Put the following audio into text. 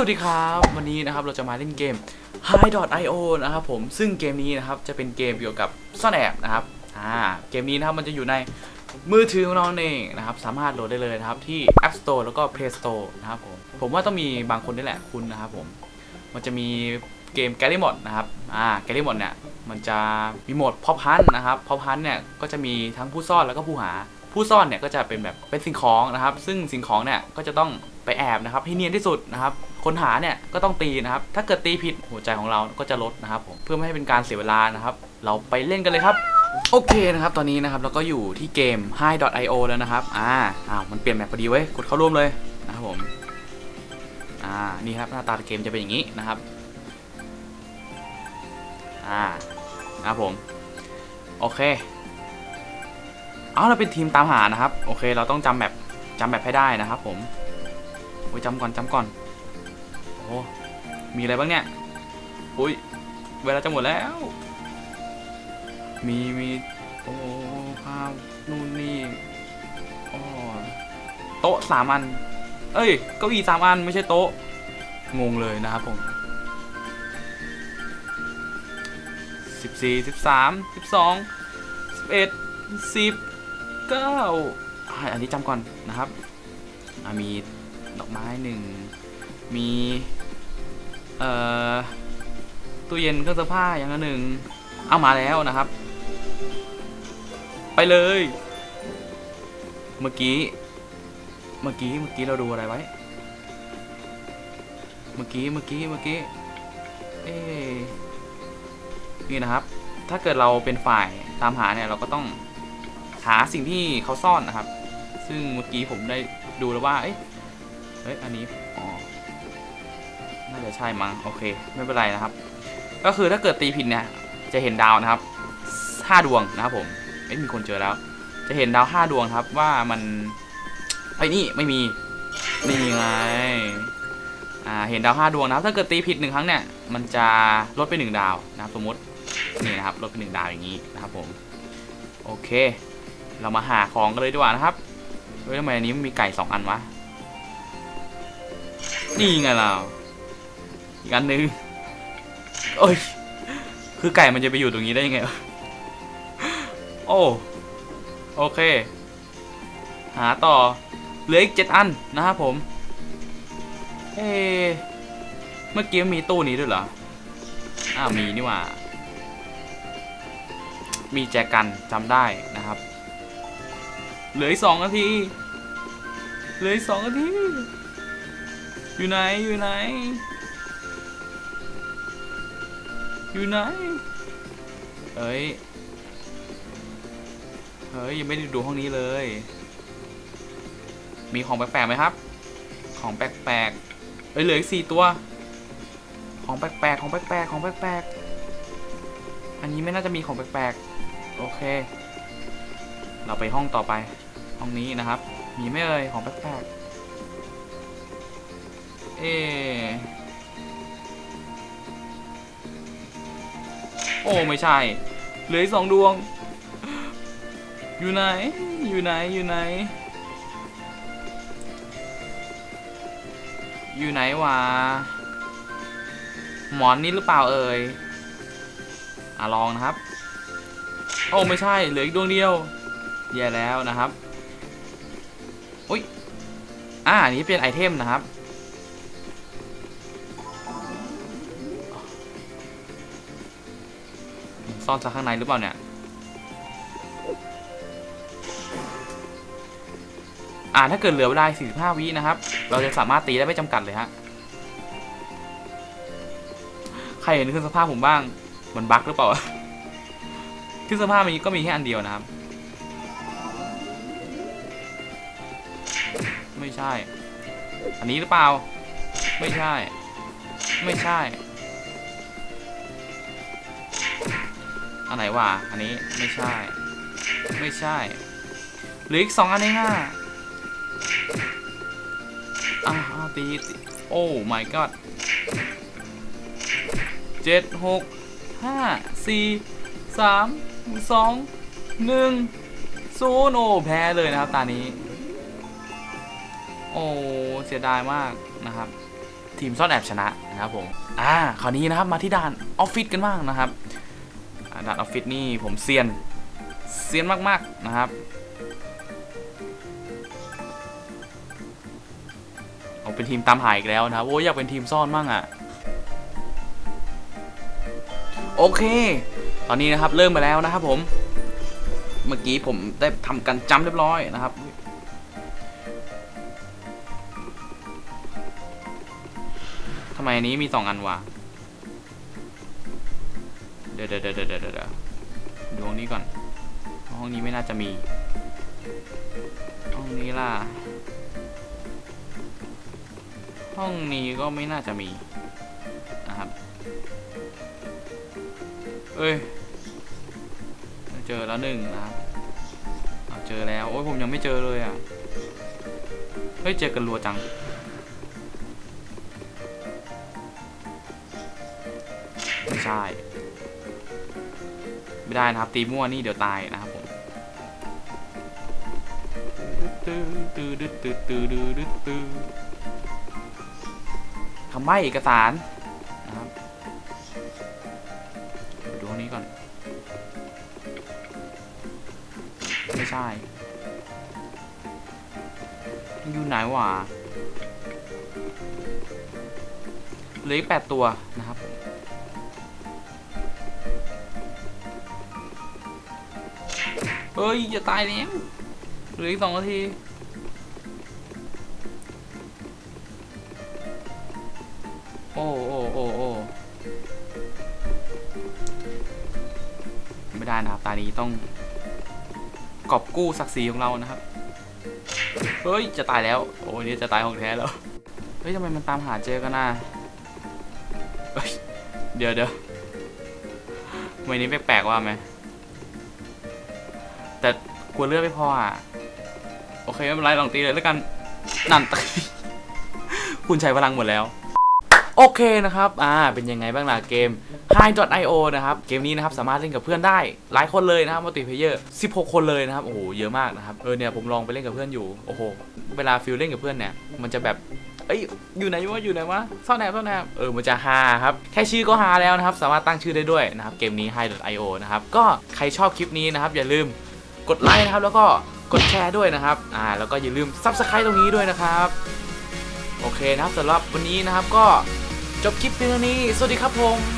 วัสดีครับ วันนี้นะครับเราจะมาเล่นเกม High.io นะครับผมซึ่งเกมนี้นะครับจะเป็นเกมเกี่ยวกับซ่อนแอบนะครับอ่าเกมนี้นะครับมันจะอยู่ในมือถือของเราเองนะครับสามารถโหลดได้เลยนะครับที่ App Store แล้วก็ Play Store นะครับผมผมว่าต้องมีบางคนนี่แหละคุณนะครับผมมันจะมีเกม g a r y Mod นะครับอ่า g a r y Mod เนี่ยมันจะมีโหมดพอพันนะครับพอพันเนี่ยก็จะมีทั้งผู้ซ่อนแล้วก็ผู้หาผู้ซ่อนเนี่ยก็จะเป็นแบบเป็นสิ่งของนะครับ ซึ่งสิ่งของเนี่ยก็จะต้องไปแอบนะครับให้เนียนที่สุดนะครับ คนหาเนี่ยก็ต้องตีนะครับ ถ้าเกิดตีผิดหัวใจของเราก็จะลดนะครับผมเพื่อไม่ให้เป็นการเสียเวลานะครับ เราไปเล่นกันเลยครับโอเคนะครับ ตอนนี้นะครับเราก็อยู่ที่เกม Hi.io แล้วนะครับ อ่า อ้าว มันเปลี่ยนแมปพอดีเว้ย กดเข้าร่วมเลยนะครับผม อ่า นี่ครับหน้าตาเกมจะเป็นอย่างนี้นะครับ อ่า นะครับผม โอเค เอาเราเป็นทีมตามหานะครับ โอเค เราต้องจำแบบจำแบบให้ได้นะครับผมโอ้ยจำก่อนจำก่อน มีอะไรบ้างเนี่ย อุ้ย เวลาจะหมดแล้ว มี มี โอ้ภาพนู่นนี่โอ้โต๊ะสามอัน เอ้ย เก้าอี้สามอันไม่ใช่โต๊ะ งงเลยนะครับผมสิบสี่สิบสามสิบสองสิบเอ็ดสิบเก้าอันนี้จำก่อนนะครับ มีดอกไม้หนึ่งมี เอ่อตู้เย็นเครื่องซักผ้าอย่างละหนึ่งเอามาแล้วนะครับ ไปเลย เมื่อกี้ เมื่อกี้เมื่อกี้เราดูอะไรไว้ เมื่อกี้เมื่อกี้เมื่อกี้เอ๊นี่นะครับ ถ้าเกิดเราเป็นฝ่ายตามหาเนี่ยเราก็ต้องหาสิ่งที่เขาซ่อนนะครับ ซึ่งเมื่อกี้ผมได้ดูแล้วว่าเอ้ยเฮ้ยอันนี้ จะใช่มั้งโอเค ไม่เป็นไรนะครับ ก็คือถ้าเกิดตีผิดเนี่ย จะเห็นดาวนะครับห้าดวงนะครับผมเอ้ยมีคนเจอแล้ว จะเห็นดาวห้าดวงครับว่ามันไอ้นี่ไม่มีนี่ไงอ่าเห็นดาวห้าดวงนะครับ ถ้าเกิดตีผิดหนึ่งครั้งเนี่ยมันจะลดไปหนึ่งดาวนะครับ สมมตินี่นะครับลดไปหนึ่งดาวอย่างนี้นะครับผมโอเค เรามาหาของกันเลยดีกว่านะครับเฮ้ยทำไมอันนี้มันมีไก่สองอันวะนี่ไงเรา อีกอันนึงโอ้ย คือไก่มันจะไปอยู่ตรงนี้ได้ยังไงวะโอ้โอเค หาต่อ เหลืออีกเจ็ดอันนะครับผม เอเมื่อกี้มีตู้นี้ด้วยเหรอ อ้าวมีนี่หว่า มีแจกันจำได้นะครับ เหลืออีกสองนาที เหลืออีกสองนาที อยู่ไหนอยู่ไหน อยู่ไหน เฮ้ย เฮ้ย ยังไม่ได้ดูห้องนี้เลย มีของแปลกๆไหมครับ ของแปลกๆเอ้ยเหลืออีกสี่ตัว ของแปลกๆ ของแปลกๆ ของแปลกๆ อันนี้ไม่น่าจะมีของแปลกๆ โอเค เราไปห้องต่อไป ห้องนี้นะครับ มีไหม่เอ่ยของแปลกๆ เอ๊ อ้ไม่ใช่ เหลืออีกสองดวง อยู่ไหน อยู่ไหน อยู่ไหน อยู่ไหนวะ หมอนนี่หรือเปล่าเอ่ย อะลองนะครับ โอ้ไม่ใช่ เหลืออีกดวงเดียว แย่แล้วนะครับ อุ้ย อ่าอันนี้เป็นไอเทมนะครับ ซ่อนจากข้างในหรือเปล่าเนี่ย อ่าถ้าเกิดเหลือเวลา45 วินะครับ เราจะสามารถตีได้ไม่จำกัดเลยฮะ ใครเห็นเครื่องสภาพผมบ้าง มันบั๊กหรือเปล่าเครื่องสภาพนี้ก็มีแค่อันเดียวนะครับ ไม่ใช่ อันนี้หรือเปล่า ไม่ใช่ ไม่ใช่ อันไหนวะอันนี้ไม่ใช่ ไม่ใช่หลืออีกสองอันเองอะอ้าวอ้าตีโอ้ my god เจ็ดหกห้าสี่สามสองหนึ่งศูนย์โอ้แพ้เลยนะครับ ตานี้ โอ้ เสียดายมากนะครับ ทีมซ่อนแอบชนะนะครับผม อ่า คราวนี้นะครับมาที่ด่านออฟฟิศกันบ้างนะครับ ด่านออฟฟิศนี่ผมเซียนเซียนมากๆนะครับ เอาเป็นทีมตามหายอีกแล้วนะครับโอ้ยอยากเป็นทีมซ่อนบ้างอะโอเค ตอนนี้นะครับเริ่มไปแล้วนะครับผม เมื่อกี้ผมได้ทำการจำเรียบร้อยนะครับ ทำไมอันนี้มีสองอันวะ เดี๋ยวเดี๋ยวเดี๋ยวเดี๋ยวเดี๋ยวเดี๋ยวดูห้องนี้ก่อน ห้องนี้ไม่น่าจะมี ห้องนี้ล่ะ ห้องนี้ก็ไม่น่าจะมีนะครับเอ้ย เจอแล้วหนึ่งนะครับเเจอแล้ว โอ้ยผมยังไม่เจอเลยอะ เฮ้ย เจอกันรัวจังไม่ใช่ ไม่ได้นะครับ ตีมั่วนี่เดี๋ยวตายนะครับผมทำไบ้เอกสารนะครับดูตรงนี้ก่อน ไม่ใช่อยู่ไหนวะเหลืออีกแปดตัวนะครับผม เฮ้ยจะตายแล้วเหลืออีกสองนาทีโอ้โอ้โอ้โอ้ไม่ได้นะครับตานี้ต้องกอบกู้ศักดิ์ศรีของเรานะครับ เฮ้ย จะตายแล้ว โอ้ยนี่จะตายของแท้แล้ว เฮ้ยทำไมมันตามหาเจอกันนะเฮ้ย เดี๋ยวเดี๋ยวไมนี้แปลกๆว่าไหม แต่กลัวเลือดไม่พออะ โอเคไม่เป็นไรลองตีเลยแล้วกัน นั่นคุณใช้พลังหมดแล้ว โอเคนะครับ อ่า เป็นยังไงบ้างล่ะเกม High.io นะครับ เกมนี้นะครับสามารถเล่นกับเพื่อนได้ หลายคนเลยนะครับมัลติเพเยอร์16 คนเลยนะครับ โอ้โห เยอะมากนะครับ เออเนี่ยผมลองไปเล่นกับเพื่อนอยู่ โอ้โห เวลาฟิลเล่นกับเพื่อนเนี่ย มันจะแบบเอ้ยอยู่ไหนวะอยู่ไหนวะซ่อนแอบซ่อนแอบเออมันจะฮาครับ แค่ชื่อก็ฮาแล้วนะครับ สามารถตั้งชื่อได้ด้วยนะครับ เกมนี้ High.io นะครับ ก็ใครชอบคลิปนี้นะครับ อย่าลืม กดไลค์นะครับ แล้วก็กดแชร์ด้วยนะครับ อ่า แล้วก็อย่าลืม s u b สไครต์ตรงนี้ด้วยนะครับ โอเคนะครับสำหรับวันนี้นะครับก็จบคลิปเพียงเท่านี้ สวัสดีครับผม